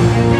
మీ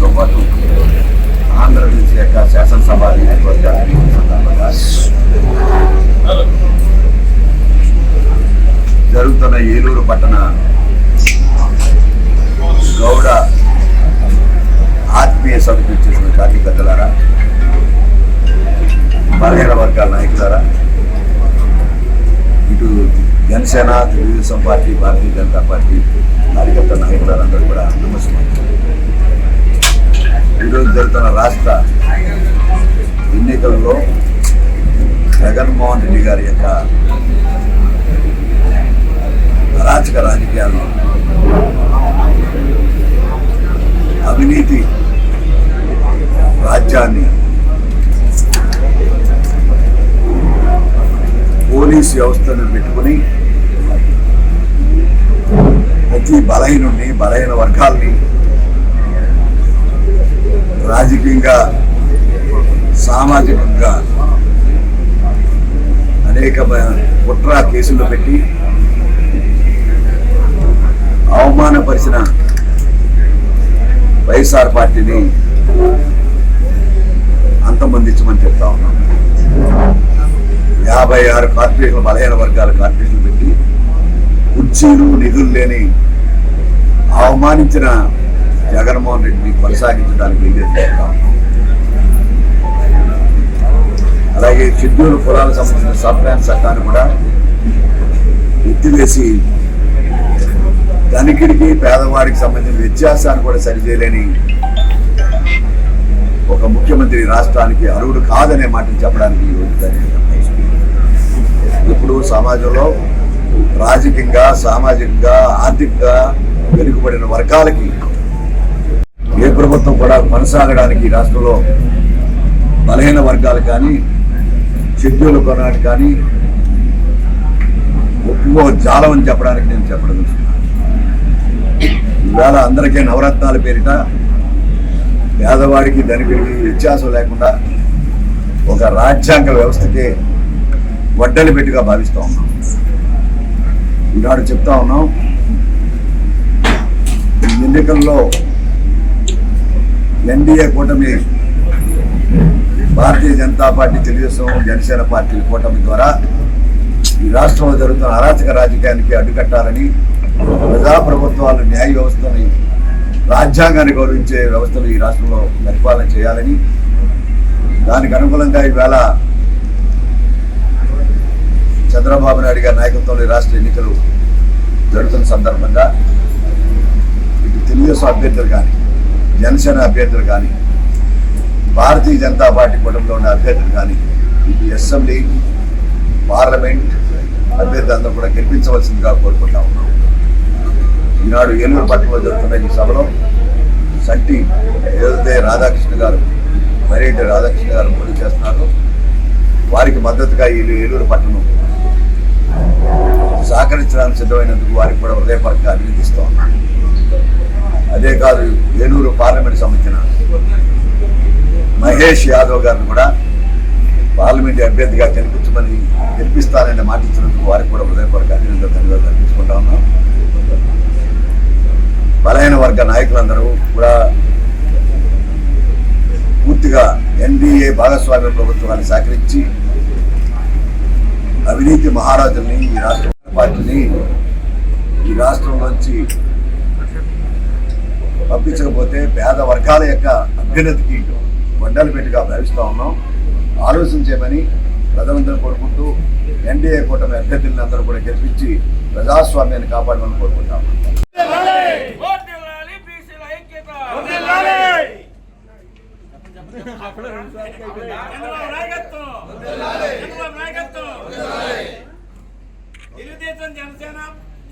సార్వత్రిక పాటు ఆంధ్రప్రదేశ్ యొక్క శాసనసభ నియోజకవర్గాల సందర్భంగా జరుగుతున్న ఏలూరు పట్టణ గౌడ ఆత్మీయ సభకు చేసిన కార్యకర్తలారా బలహీన వర్గాల నాయకులారా ఇటు జనసేన తెలుగుదేశం పార్టీ భారతీయ జనతా పార్టీ కార్యకర్త నాయకులందరూ కూడా నమస్కారం ఈరోజు జరుగుతున్న రాష్ట్ర ఎన్నికల్లో జగన్మోహన్ రెడ్డి గారి యొక్క అరాచక రాజకీయాలు అవినీతి రాజ్యాన్ని పోలీస్ వ్యవస్థను పెట్టుకుని ప్రతి బలహీనుడిని బలహీన వర్గాల్ని రాజకీయంగా సామాజికంగా అనేక కుట్ర కేసులు పెట్టి అవమానపరిచిన వైఎస్ఆర్ పార్టీని అంతమందించమని చెప్తా ఉన్నాం. యాభై ఆరు కార్పొరేషన్ బలహీన వర్గాల కార్పొరేషన్లు పెట్టి కుర్చీలు నిధులు లేని అవమానించిన జగన్మోహన్ రెడ్డిని కొనసాగించడానికి అలాగే షెడ్యూల్ కులాలకు సంబంధించిన సబ్ ప్లాన్ చట్టాన్ని కూడా ఎత్తివేసి ధనికుడికి పేదవాడికి సంబంధించిన వ్యత్యాసాన్ని కూడా సరిచేయలేని ఒక ముఖ్యమంత్రి రాష్ట్రానికి అర్హుడు కాదనే మాటలు చెప్పడానికి ఇప్పుడు సమాజంలో రాజకీయంగా సామాజికంగా ఆర్థికంగా వెనుకబడిన వర్గాలకి ఏ ప్రభుత్వం కూడా కొనసాగడానికి రాష్ట్రంలో బలహీన వర్గాలు కానీ షెడ్యూల్ కొనడానికి కానీ ఒప్పుకో జాలం అని చెప్పడానికి నేను చెప్పదలుచుకున్నాను. ఇవాళ అందరికీ నవరత్నాల పేరిట పేదవాడికి ధనికుడికి వ్యత్యాసం లేకుండా ఒక రాజ్యాంగ వ్యవస్థకే వడ్డలి పెట్టిగా భావిస్తూ ఉన్నాం. ఈనాడు చెప్తా ఉన్నాం ఎన్నికల్లో ఎన్డీఏ కూటమి భారతీయ జనతా పార్టీ తెలుగుదేశం జనసేన పార్టీ కూటమి ద్వారా ఈ రాష్ట్రంలో జరుగుతున్న అరాచక రాజకీయానికి అడ్డుకట్టాలని ప్రజాప్రభుత్వాలు న్యాయ వ్యవస్థని రాజ్యాంగాన్ని గౌరవించే వ్యవస్థలు ఈ రాష్ట్రంలో పరిపాలన చేయాలని దానికి అనుకూలంగా ఈవేళ చంద్రబాబు నాయుడు గారి నాయకత్వంలో ఈ రాష్ట్ర ఎన్నికలు జరుగుతున్న సందర్భంగా ఇటు తెలుగుదేశం అభ్యర్థులు కానీ జనసేన అభ్యర్థులు కానీ భారతీయ జనతా పార్టీ కూటమిలో ఉన్న అభ్యర్థులు కానీ అసెంబ్లీ పార్లమెంట్ అభ్యర్థులందరూ కూడా గెలిపించవలసిందిగా కోరుకుంటా ఉన్నాం. ఈనాడు ఏలూరు పట్టణంలో జరుగుతున్న ఈ సభలో సంటి ఏదైతే రాధాకృష్ణ గారు మరేటి రాధాకృష్ణ గారు పోటీ చేస్తున్నారు వారికి మద్దతుగా ఈ ఏలూరు పట్టణం సహకరించడానికి సిద్ధమైనందుకు వారికి కూడా హృదయపరంగా అభినందిస్తూ ఉన్నాను అదే కాదు ఏలూరు పార్లమెంట్ సంబంధించిన మహేష్ యాదవ్ గారిని కూడా పార్లమెంట్ అభ్యర్థిగా కనిపించమని గెలిపిస్తానని మాట ఇచ్చినందుకు వారికి కూడా హృదయపూర్వక అభినందన ధన్యవాదాలు అర్పించుకుంటా ఉన్నాం. బలహీన వర్గ నాయకులందరూ కూడా పూర్తిగా ఎన్డీఏ భాగస్వామ్య ప్రభుత్వాన్ని సహకరించి అవినీతి మహారాజుల్ని ఈ రాష్ట్ర పార్టీని ఈ రాష్ట్రం నుంచి పంపించకపోతే పేద వర్గాల యొక్క అభ్యున్నతికి వడ్డలు భావిస్తూ ఉన్నాం. ఆలోచన చేయమని ప్రజలందరూ కోరుకుంటూ ఎన్డీఏ కూటమి అభ్యర్థులను అందరూ కూడా గెలిపించి ప్రజాస్వామ్యాన్ని కాపాడమని కోరుకుంటాం. వర్ధిల్లాలి బీసీల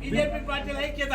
బీజేపీ పార్టీల ఐక్యత.